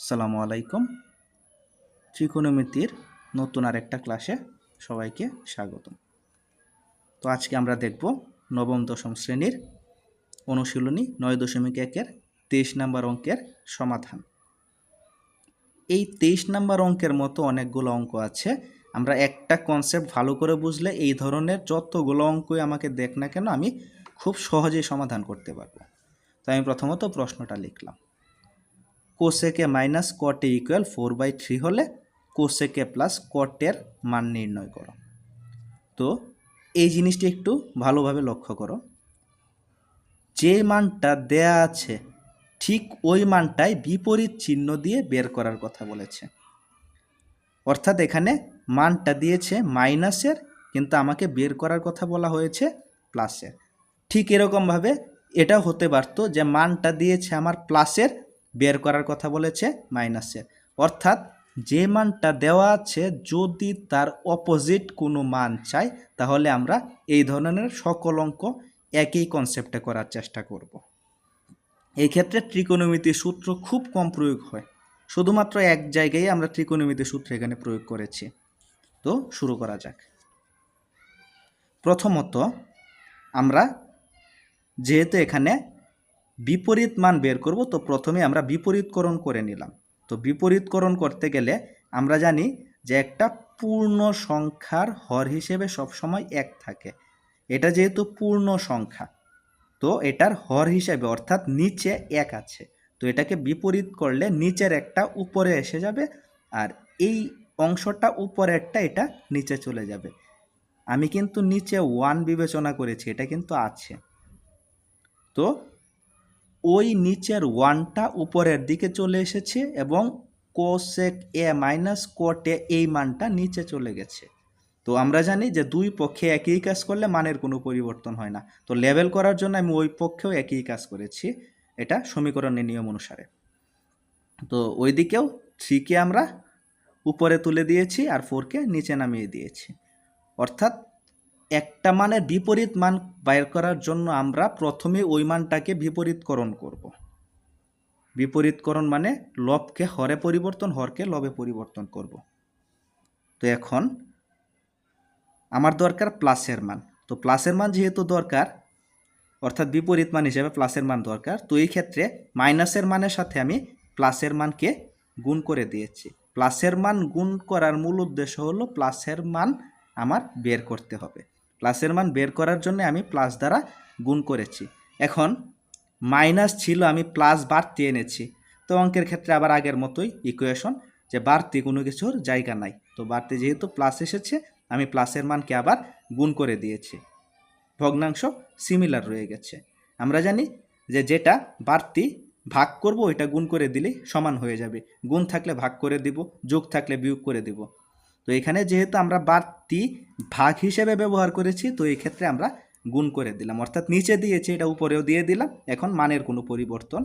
আসসালামু আলাইকুম। ত্রিকোণমিতির নতুন আরেকটা ক্লাসে সবাইকে স্বাগতম। তো আজকে আমরা দেখব নবম দশম শ্রেণির অনুশীলনী নয় দশমিক একের তেইশ নাম্বার অঙ্কের সমাধান। এই তেইশ নাম্বার অঙ্কের মতো অনেকগুলো অঙ্ক আছে। আমরা একটা কনসেপ্ট ভালো করে বুঝলে এই ধরনের যতগুলো অঙ্কই আমাকে দেখ না কেন আমি খুব সহজেই সমাধান করতে পারব। তো আমি প্রথমত প্রশ্নটা লিখলাম। Cosec A minus cot A equal four by three হলে কোসেকে প্লাস কটের মান নির্ণয় করো। তো এই জিনিসটি একটু ভালোভাবে লক্ষ্য করো। যে মানটা দেয়া আছে, ঠিক ওই মানটাই বিপরীত চিহ্ন দিয়ে বের করার কথা বলেছে। অর্থাৎ এখানে মানটা দিয়েছে মাইনাসের কিন্তু আমাকে বের করার কথা বলা হয়েছে প্লাসের ঠিক এরকমভাবে এটা হতে পারতো যে মানটা দিয়েছে আমার প্লাসের বের করার কথা বলেছে মাইনাসের অর্থাৎ যে মানটা দেওয়া আছে, যদি তার অপোজিট কোনো মান চাই, তাহলে আমরা এই ধরনের সকল অঙ্ক একই কনসেপ্টে করার চেষ্টা করব। এই ক্ষেত্রে ত্রিকোণমিতির সূত্র খুব কম প্রয়োগ হয়। শুধুমাত্র এক জায়গায় আমরা ত্রিকোণমিতির সূত্র এখানে প্রয়োগ করেছি। তো শুরু করা যাক। প্রথমত আমরা যেহেতু এখানে বিপরীত মান বের করব, তো প্রথমে আমরা বিপরীতকরণ করে নিলাম। তো বিপরীতকরণ করতে গেলে আমরা জানি যে একটা পূর্ণ সংখ্যার হর হিসেবে সবসময় এক থাকে। এটা যেহেতু পূর্ণ সংখ্যা, তো এটার হর হিসেবে অর্থাৎ নিচে এক আছে। তো এটাকে বিপরীত করলে নিচের একটা উপরে এসে যাবে আর এই অংশটা উপরেরটা এটা নিচে চলে যাবে। আমি কিন্তু নিচে ওয়ান বিবেচনা করেছি, এটা কিন্তু আছে। তো ওই নিচের ওয়ানটা উপরের দিকে চলে এসেছে এবং কোসেক এ মাইনাস কোটে এই মানটা নিচে চলে গেছে। তো আমরা জানি যে দুই পক্ষে একই কাজ করলে মানের কোনো পরিবর্তন হয় না। তো লেভেল করার জন্য আমি ওই পক্ষেও একই কাজ করেছি, এটা সমীকরণের নিয়ম অনুসারে। তো ওই দিকেও থ্রিকে আমরা উপরে তুলে দিয়েছি আর ফোরকে নিচে নামিয়ে দিয়েছি। অর্থাৎ একটা মানের বিপরীত মান বাইর করার জন্য আমরা প্রথমে ওই মানটাকে বিপরীতকরণ করব। বিপরীতকরণ মানে লবকে হরে পরিবর্তন, হরকে লবে পরিবর্তন করব। তো এখন আমার দরকার প্লাসের মান। তো প্লাসের মান যেহেতু দরকার, অর্থাৎ বিপরীত মান হিসেবে প্লাসের মান দরকার, তো এই ক্ষেত্রে মাইনাসের মানের সাথে আমি প্লাসের মানকে গুণ করে দিয়েছি। প্লাসের মান গুণ করার মূল উদ্দেশ্য হলো প্লাসের মান আমার বের করতে হবে। প্লাসের মান বের করার জন্য আমি প্লাস দ্বারা গুণ করেছি। এখন মাইনাস ছিল আমি প্লাস বাড়তি এনেছি। তো অঙ্কের ক্ষেত্রে আবার আগের মতোই ইকুয়েশন যে বাড়তি কোনো কিছুর জায়গা নাই। তো বাড়তি যেহেতু প্লাস এসেছে, আমি প্লাসের মানকে আবার গুণ করে দিয়েছি। ভগ্নাংশ সিমিলার রয়ে গেছে। আমরা জানি যে যেটা বাড়তি ভাগ করব, ওইটা গুণ করে দিলেই সমান হয়ে যাবে। গুণ থাকলে ভাগ করে দিব, যোগ থাকলে বিয়োগ করে দিব। তো এখানে যেহেতু আমরা বাড়তি ভাগ হিসেবে ব্যবহার করেছি, তো এই ক্ষেত্রে আমরা গুণ করে দিলাম। অর্থাৎ নিচে দিয়েছি, এটা উপরেও দিয়ে দিলাম। এখন মানের কোনো পরিবর্তন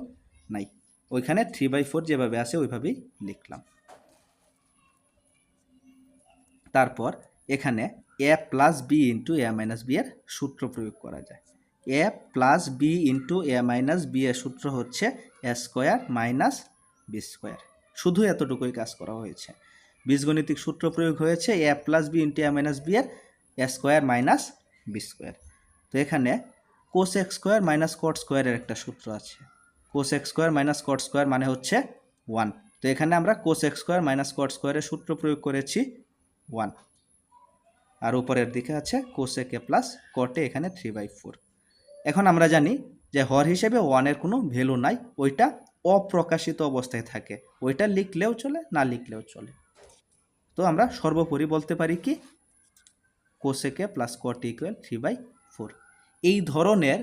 নাই। ওইখানে থ্রি বাই ফোর যেভাবে আছে, ওইভাবেই লিখলাম। তারপর এখানে A plus B into A minus B এর সূত্র প্রয়োগ করা যায়। A plus B into A minus B এর সূত্র হচ্ছে A square minus B square শুধু এতটুকুই কাজ করা হয়েছে। বীজগণিতিক সূত্র প্রয়োগ হয়েছে A plus B into A minus B এর A square minus B square তো এখানে cos x square minus cot স্কোয়ারের একটা সূত্র আছে। Cos x square minus cot square মানে হচ্ছে ওয়ান তো এখানে আমরা cos x square minus cot স্কোয়ারের সূত্র প্রয়োগ করেছি ওয়ান আর উপরের দিকে আছে কোসেকে প্লাস কটে এখানে থ্রি বাই ফোর এখন আমরা জানি যে হর হিসেবে ওয়ানের কোনো ভ্যালু নাই, ওইটা অপ্রকাশিত অবস্থায় থাকে। ওইটা লিখলেও চলে, না লিখলেও চলে। তো আমরা সর্বোপরি বলতে পারি কি? Cosec plus cot equal three by four এই ধরনের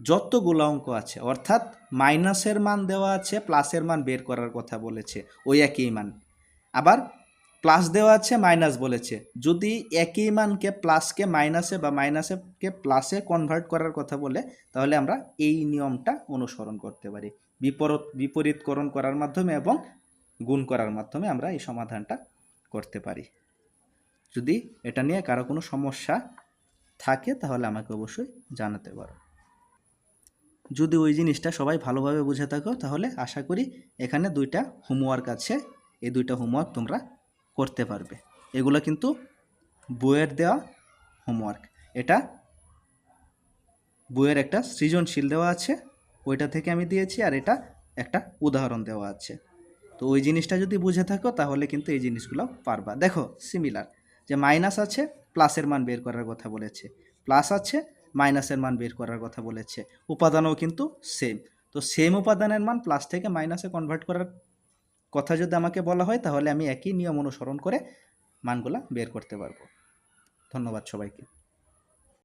যতগুলো অঙ্ক আছে, অর্থাৎ মাইনাসের মান দেওয়া আছে প্লাসের মান বের করার কথা বলেছে, ওই একই মান। আবার প্লাস দেওয়া আছে মাইনাস বলেছে। যদি একই মানকে প্লাসকে মাইনাসে বা মাইনাসেকে প্লাসে কনভার্ট করার কথা বলে, তাহলে আমরা এই নিয়মটা অনুসরণ করতে পারি। বিপরীত, বিপরীতকরণ করার মাধ্যমে এবং গুণ করার মাধ্যমে আমরা এই সমাধানটা করতে পারি। যদি এটা নিয়ে কারও কোনো সমস্যা থাকে, তাহলে আমাকে অবশ্যই জানাতে পারো। যদি ওই জিনিসটা সবাই ভালোভাবে বুঝে থাকো, তাহলে আশা করি এখানে দুইটা হোমওয়ার্ক আছে। এই দুইটা হোমওয়ার্ক তোমরা করতে পারবে। এগুলো কিন্তু বইয়ের দেওয়া হোমওয়ার্ক এটা বইয়ের একটা সৃজনশীল দেওয়া আছে। ওইটা থেকে আমি দিয়েছি আর এটা একটা উদাহরণ দেওয়া আছে। তো ওই জিনিসটা যদি বুঝে থাকো, তাহলে কিন্তু এই জিনিসগুলো পারবা। দেখো সিমিলার যে মাইনাস আছে প্লাসের মান বের করার কথা বলেছে। প্লাস আছে মাইনাসের মান বের করার কথা বলেছে। উপাদানও কিন্তু সেম তো সেম উপাদানের মান প্লাস থেকে মাইনাসে কনভার্ট করার কথা যদি আমাকে বলা হয়, তাহলে আমি একই নিয়ম অনুসরণ করে মানগুলা বের করতে পারব। ধন্যবাদ সবাইকে।